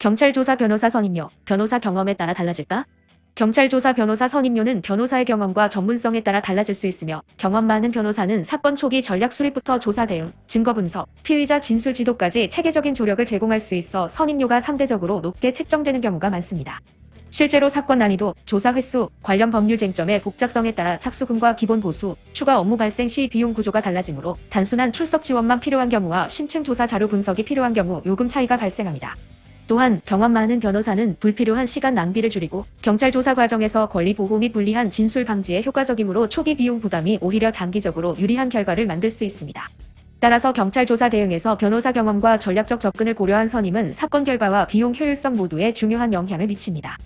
경찰 조사 변호사 선임료, 변호사 경험에 따라 달라질까? 경찰 조사 변호사 선임료는 변호사의 경험과 전문성에 따라 달라질 수 있으며 경험 많은 변호사는 사건 초기 전략 수립부터 조사 대응, 증거 분석, 피의자 진술 지도까지 체계적인 조력을 제공할 수 있어 선임료가 상대적으로 높게 책정되는 경우가 많습니다. 실제로 사건 난이도, 조사 횟수, 관련 법률 쟁점의 복잡성에 따라 착수금과 기본 보수, 추가 업무 발생 시 비용 구조가 달라지므로 단순한 출석 지원만 필요한 경우와 심층 조사 자료 분석이 필요한 경우 요금 차이가 발생합니다. 또한 경험 많은 변호사는 불필요한 시간 낭비를 줄이고 경찰 조사 과정에서 권리 보호 및 불리한 진술 방지에 효과적이므로 초기 비용 부담이 오히려 단기적으로 유리한 결과를 만들 수 있습니다. 따라서 경찰 조사 대응에서 변호사 경험과 전략적 접근을 고려한 선임은 사건 결과와 비용 효율성 모두에 중요한 영향을 미칩니다.